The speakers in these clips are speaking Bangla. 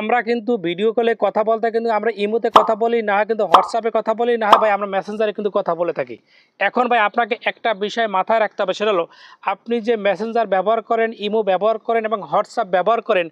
আমরা কিন্তু ভিডিও কলে কথা বলতে কিন্তু আমরা ইমোতে কথা বলি, না কিন্তু হোয়াটসঅ্যাপে কথা বলি, না হয় ভাই আমরা মেসেঞ্জারে কিন্তু কথা বলে থাকি। এখন ভাই আপনাকে একটা বিষয় মাথায় রাখতে হবে, সেটা হলো আপনি যে মেসেঞ্জার ব্যবহার করেন ইমো ব্যবহার করেন এবং হোয়াটসঅ্যাপ ব্যবহার করেন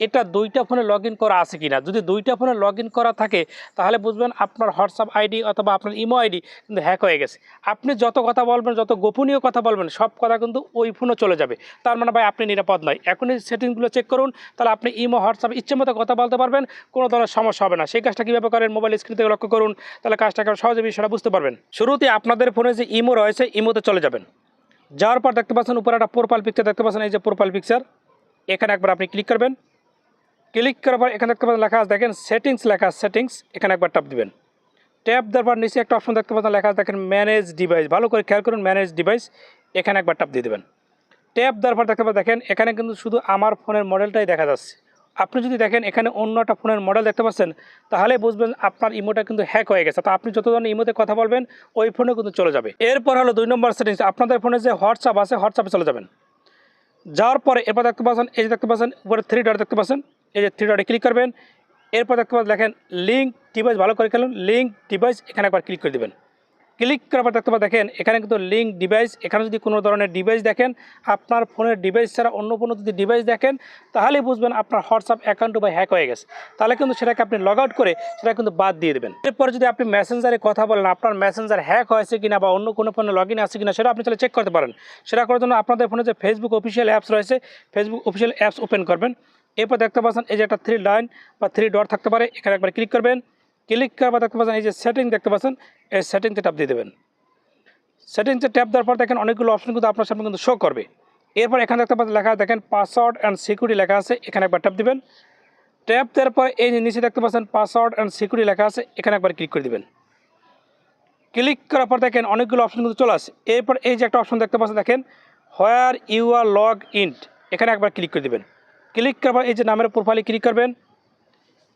এটা দুইটা ফোনে লগ করা আছে কিনা? যদি দুইটা ফোনে লগ করা থাকে, তাহলে বুঝবেন আপনার হোয়াটসঅ্যাপ আইডি অথবা আপনার ইমো আইডি কিন্তু হ্যাক হয়ে গেছে। আপনি যত কথা বলবেন, যত গোপনীয় কথা বলবেন, সব কথা কিন্তু ওই ফোনে চলে যাবে। তার মানে ভাই, আপনি নিরাপদ নয়। এখনই সেটিংসগুলো চেক করুন, তাহলে আপনি ইমো, হোয়াটসঅ্যাপ, ইচ্ছে মতো কথা বলতে পারবেন, কোনো ধরনের সমস্যা হবে না। সেই কাজটা কীভাবে করেন? মোবাইল স্ক্রিন থেকে লক্ষ্য করুন, তাহলে কাজটা কাজটাকে সহজে বিষয়টা বুঝতে পারবেন। শুরুতে আপনাদের ফোনে যে ইমো রয়েছে, ইমোতে চলে যাবেন। যাওয়ার পর দেখতে পাচ্ছেন উপরে একটা প্রোফাইল পিকচার দেখতে পাচ্ছেন এই যে প্রোফাইল পিকচার এখানে একবার আপনি ক্লিক করবেন। ক্লিক করার পর এখানে দেখতে পাচ্ছেন লেখা আছে, দেখেন সেটিংস লেখা সেটিংস এখানে একবার টাপ দিবেন। ট্যাপ দেওয়ার পর নিচে একটা অপশন দেখতে পাচ্ছেন লেখা আছে, দেখেন ম্যানেজ ডিভাইস ভালো করে খেয়াল করুন ম্যানেজ ডিভাইস এখানে একবার টাপ দিয়ে দেবেন। ট্যাপ দেওয়ার পর দেখতে পাচ্ছেন, দেখেন এখানে কিন্তু শুধু আমার ফোনের মডেলটাই দেখা যাচ্ছে। আপনি যদি দেখেন এখানে অন্য একটা ফোনের মডেল দেখতে পাচ্ছেন, তাহলে বুঝবেন আপনার ইমোটা কিন্তু হ্যাক হয়ে গেছে। তো আপনি যত ধরনের ইমোতে কথা বলবেন, ওই ফোনে কিন্তু চলে যাবে। এরপর হলো দুই নম্বর সেটিংস আপনাদের ফোনে যে হোয়াটসঅ্যাপ আছে হোয়াটসঅ্যাপে চলে যাবেন। যাওয়ার পরে এরপর দেখতে পাচ্ছেন, এই যে দেখতে পাচ্ছেন, উপরে থ্রি ডট দেখতে পাচ্ছেন। এই যে থ্রি ডটে ক্লিক করবেন। এরপর দেখতে পাচ্ছেন, দেখেন লিঙ্ক ডিভাইস ভালো করে খেলুন। লিঙ্ক ডিভাইস এখানে একবার ক্লিক করে দেবেন। ক্লিক করার পর দেখতে পাচ্ছেন, দেখেন, এখানে কিন্তু লিঙ্ক ডিভাইস এখানে যদি কোনো ধরনের ডিভাইস দেখেন, আপনার ফোনের ডিভাইস ছাড়া অন্য কোনো যদি ডিভাইস দেখেন, তাহলে বুঝবেন আপনার হোয়াটসঅ্যাপ অ্যাকাউন্ট বা হ্যাক হয়ে গেছে। তাহলে কিন্তু সেটাকে আপনি লগ আউট করে সেটা কিন্তু বাদ দিয়ে দেবেন। এরপর যদি আপনি মেসেঞ্জারে কথা বলেন, আপনার মেসেঞ্জার হ্যাক হয়েছে কিনা বা অন্য কোনো ফোনে লগ ইন আছে কিনা, সেটা আপনি তাহলে চেক করতে পারেন। সেটা করার জন্য আপনাদের ফোনে যে ফেসবুক অফিসিয়াল অ্যাপস রয়েছে ফেসবুক অফিসিয়াল অ্যাপস ওপেন করবেন। এরপর দেখতে পাচ্ছেন এই যে একটা থ্রি লাইন বা থ্রি ডট থাকতে পারে। এখানে একবার ক্লিক করবেন। ক্লিক করার পর দেখতে পাচ্ছেন এই যে সেটিং দেখতে পাচ্ছেন, এই সেটিংতে ট্যাপ দিয়ে দেবেন। সেটিংসে ট্যাপ দেওয়ার পর দেখেন অনেকগুলো অপশন কিন্তু আপনার সামনে কিন্তু শো করবে। এরপর এখানে দেখতে পাচ্ছেন লেখা দেখেন পাসওয়ার্ড অ্যান্ড সিকিউরিটি লেখা আছে, এখানে একবার ট্যাপ দেবেন। ট্যাপ দেওয়ার পর এই যে নিচে দেখতে পাচ্ছেন পাসওয়ার্ড অ্যান্ড সিকিউরিটি লেখা আছে, এখানে একবার ক্লিক করে দিবেন। ক্লিক করার পর দেখেন অনেকগুলো অপশন কিন্তু চলে আসে। এরপর এই যে একটা অপশন দেখতে পাচ্ছেন, দেখেন where you are log in এখানে একবার ক্লিক করে দেবেন। ক্লিক করার পর এই যে নামের প্রোফাইলে ক্লিক করবেন।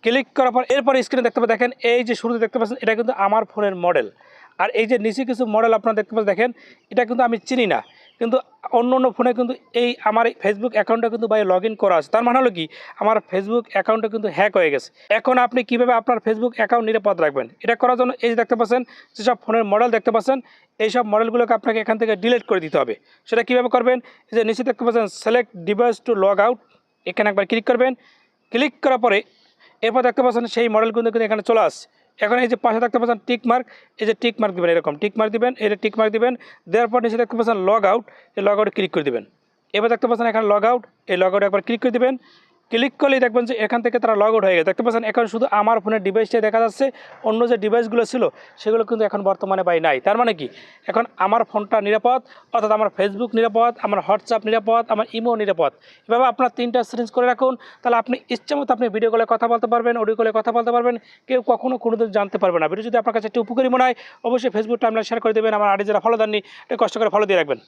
ক্লিক করার পর এরপর স্ক্রিনে দেখতে পাচ্ছেন, দেখেন, এই যে শুরুতে দেখতে পাচ্ছেন, এটা কিন্তু আমার ফোনের মডেল আর এই যে নিচে কিছু মডেল আপনারা দেখতে পাচ্ছেন, দেখেন, এটা কিন্তু আমি চিনি না। কিন্তু অন্য অন্য ফোনে কিন্তু এই আমার ফেসবুক অ্যাকাউন্টটা কিন্তু ভাই লগ করা আছে। তার মানে হলো কি, আমার ফেসবুক অ্যাকাউন্টটা কিন্তু হ্যাক হয়ে গেছে। এখন আপনি কীভাবে আপনার ফেসবুক অ্যাকাউন্ট নিরাপদ রাখবেন? এটা করার জন্য এই যে দেখতে পাচ্ছেন, যেসব ফোনের মডেল দেখতে পাচ্ছেন এই সব মডেলগুলোকে আপনাকে এখান থেকে ডিলিট করে দিতে হবে। সেটা কীভাবে করবেন? এই যে নিচে দেখতে পাচ্ছেন select device to log out এখানে একবার ক্লিক করবেন। ক্লিক করার পরে এরপর দেখতে পাচ্ছেন সেই মডেল কিন্তু এখানে চলে আসছে। এখন এই যে পাশে দেখতে পাচ্ছেন টিক মার্ক এই যে টিক মার্ক দেবেন এরকম টিক মার্ক দিবেন, এই যে টিক মার্ক দিবেন, দেওয়ার পর নিচে দেখতে পাচ্ছেন লগ আউট এই লগ আউটে ক্লিক করে দেবেন। এবার দেখতে পাচ্ছেন এখানে লগ আউট এই লগ আউটে একবার ক্লিক করে দিবেন। ক্লিক করলেই দেখবেন যে এখান থেকে তারা লগ আউট হয়ে গেছে। দেখতে পাচ্ছেন, এখন শুধু আমার ফোনের ডিভাইসটাই দেখা যাচ্ছে। অন্য যে ডিভাইসগুলো ছিল, সেগুলো কিন্তু এখন বর্তমানে বাই নাই। তার মানে কি? এখন আমার ফোনটা নিরাপদ, অর্থাৎ আমার ফেসবুক নিরাপদ, আমার হোয়াটসঅ্যাপ নিরাপদ, আমার ইমো নিরাপদ। এভাবে আপনার তিনটা সেটিংস করে রাখুন। তাহলে আপনি ইচ্ছে মতো আপনি ভিডিও কলে কথা বলতে পারবেন অডিও কলে কথা বলতে পারবেন। কেউ কখনো কোনোদিন জানতে পারবে না। ভিডিও যদি আপনার কাছে একটু উপকারী মনে হয়, অবশ্যই ফেসবুক টাইমলাইন শেয়ার করে দেবেন। আমার আড়ি যারা ফলো দেননি, একটু কষ্ট করে ফলো দিয়ে রাখবেন।